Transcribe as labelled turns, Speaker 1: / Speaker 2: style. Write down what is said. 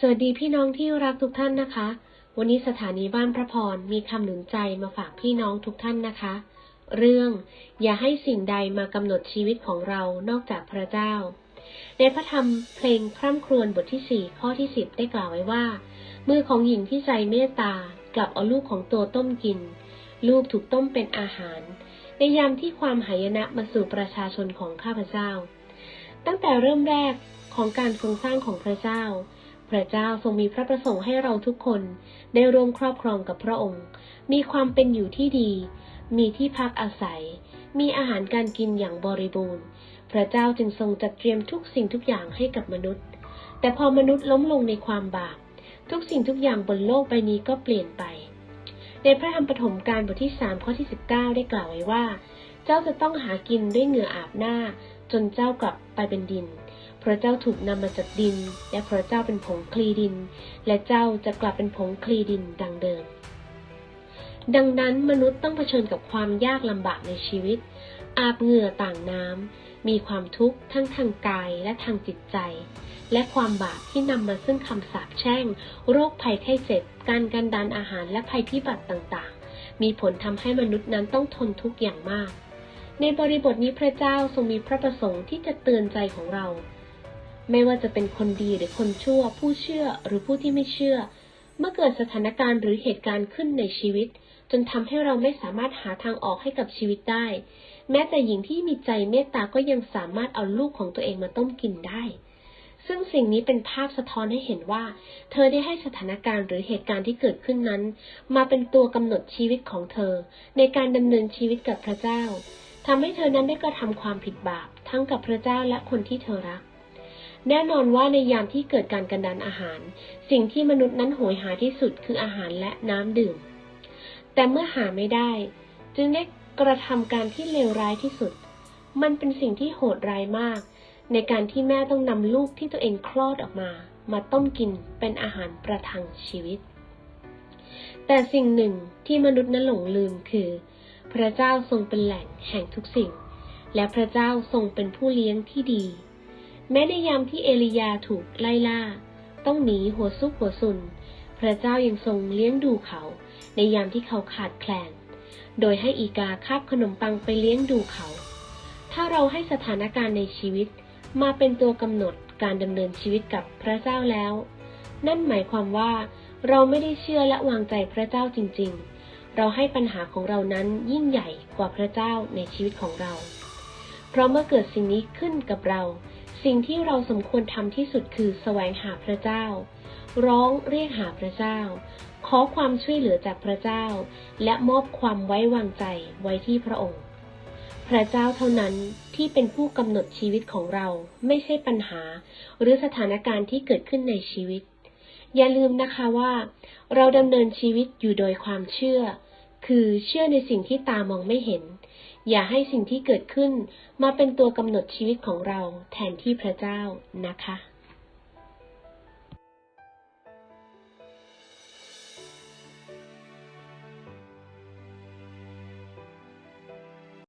Speaker 1: สวัสดีพี่น้องที่รักทุกท่านนะคะ วันนี้สถานีบ้านพระพรมีคำหนุนใจมาฝากพี่น้องทุกท่านนะคะ เรื่องอย่าให้สิ่งใดมากำหนดชีวิตของเรานอกจากพระเจ้า ในพระธรรมเพลงคร่ำครวญบทที่4ข้อที่10ได้กล่าวไว้ว่า มือของหญิงที่ใจเมตตากลับเอาลูกของตัวต้มกิน ลูกถูกต้มเป็นอาหาร ในยามที่ความหายนะมาสู่ประชาชนของข้าพเจ้า ตั้งแต่เริ่มแรกของการทรงสร้างของพระเจ้า พระเจ้าทรงมีพระประสงค์ให้เราทุกคนได้ร่วมครอบครองกับพระองค์ มีความเป็นอยู่ที่ดี มีที่พักอาศัย มีอาหารการกินอย่างบริบูรณ์ พระเจ้าจึงทรงจัดเตรียมทุกสิ่งทุกอย่างให้กับมนุษย์ แต่พอมนุษย์ล้มลงในความบาป ทุกสิ่งทุกอย่างบนโลกใบนี้ก็เปลี่ยนไป ในพระธรรมปฐมกาลบทที่3ข้อที่ 19 ได้กล่าวไว้ว่า เจ้าจะต้องหากินด้วยเหงื่ออาบหน้า จนเจ้ากลับไปเป็นดิน พราะเจ้าถูกนำมาจากดิน และเพราะเจ้าเป็นผงคลีดิน และเจ้าจะกลับเป็นผงคลีดินดังเดิม ดังนั้นมนุษย์ต้องเผชิญกับความยากลำบากในชีวิต อาบเหงื่อต่างน้ำ มีความทุกข์ทั้งทางกายและทางจิตใจ และความบาปที่นำมาซึ่งคำสาปแช่ง โรคภัยไข้เจ็บ การกันดานอาหารและภัยพิบัติต่างๆ มีผลทำให้มนุษย์นั้นต้องทนทุกข์อย่างมากในบริบทนี้พระเจ้าทรงมีพระประสงค์ที่จะเตือนใจของเรา ไม่ว่าจะเป็นคนดีหรือคนชั่ว ผู้เชื่อหรือผู้ที่ไม่เชื่อ เมื่อเกิดสถานการณ์หรือเหตุการณ์ขึ้นในชีวิต จนทำให้เราไม่สามารถหาทางออกให้กับชีวิตได้ แม้แต่หญิงที่มีใจเมตตาก็ยังสามารถเอาลูกของตัวเองมาต้มกินได้ ซึ่งสิ่งนี้เป็นภาพสะท้อนให้เห็นว่า เธอได้ให้สถานการณ์หรือเหตุการณ์ที่เกิดขึ้นนั้น มาเป็นตัวกำหนดชีวิตของเธอ ในการดำเนินชีวิตกับพระเจ้าทำให้เธอนั้นได้กระทำความผิดบาปทั้งกับพระเจ้าและคนที่เธอรัก แน่นอนว่าในยามที่เกิดการกันดานอาหาร สิ่งที่มนุษย์นั้นโหยหาที่สุดคืออาหารและน้ำดื่ม แต่เมื่อหาไม่ได้ จึงได้กระทำการที่เลวร้ายที่สุด มันเป็นสิ่งที่โหดร้ายมาก ในการที่แม่ต้องนำลูกที่ตัวเองคลอดออกมา มาต้มกินเป็นอาหารประทังชีวิต แต่สิ่งหนึ่งที่มนุษย์นั้นหลงลืมคือ พระเจ้าทรงเป็นแหล่งแห่งทุกสิ่ง และพระเจ้าทรงเป็นผู้เลี้ยงที่ดี แม้ในยามที่เอลียาถูกไล่ล่า ต้องหนีหัวซุกหัวซุน พระเจ้ายังทรงเลี้ยงดูเขา ในยามที่เขาขาดแคลน โดยให้อีกาคาบขนมปังไปเลี้ยงดูเขา ถ้าเราให้สถานการณ์ในชีวิตมาเป็นตัวกำหนดการดำเนินชีวิตกับพระเจ้าแล้ว นั่นหมายความว่าเราไม่ได้เชื่อและวางใจพระเจ้าจริง ๆ เราให้ปัญหาของเรานั้นยิ่งใหญ่กว่าพระเจ้าในชีวิตของเรา เพราะเมื่อเกิดสิ่งนี้ขึ้นกับเรา สิ่งที่เราสมควรทำที่สุดคือแสวงหาพระเจ้า ร้องเรียกหาพระเจ้า ขอความช่วยเหลือจากพระเจ้า และมอบความไว้วางใจไว้ที่พระองค์ พระเจ้าเท่านั้นที่เป็นผู้กำหนดชีวิตของเราไม่ใช่ปัญหา หรือสถานการณ์ที่เกิดขึ้นในชีวิต อย่าลืมนะคะว่า เราดำเนินชีวิตอยู่โดยความเชื่อ คือเชื่อในสิ่งที่ตามองไม่เห็น อย่าให้สิ่งที่เกิดขึ้นมาเป็นตัวกำหนดชีวิตของเราแทนที่พระเจ้านะคะ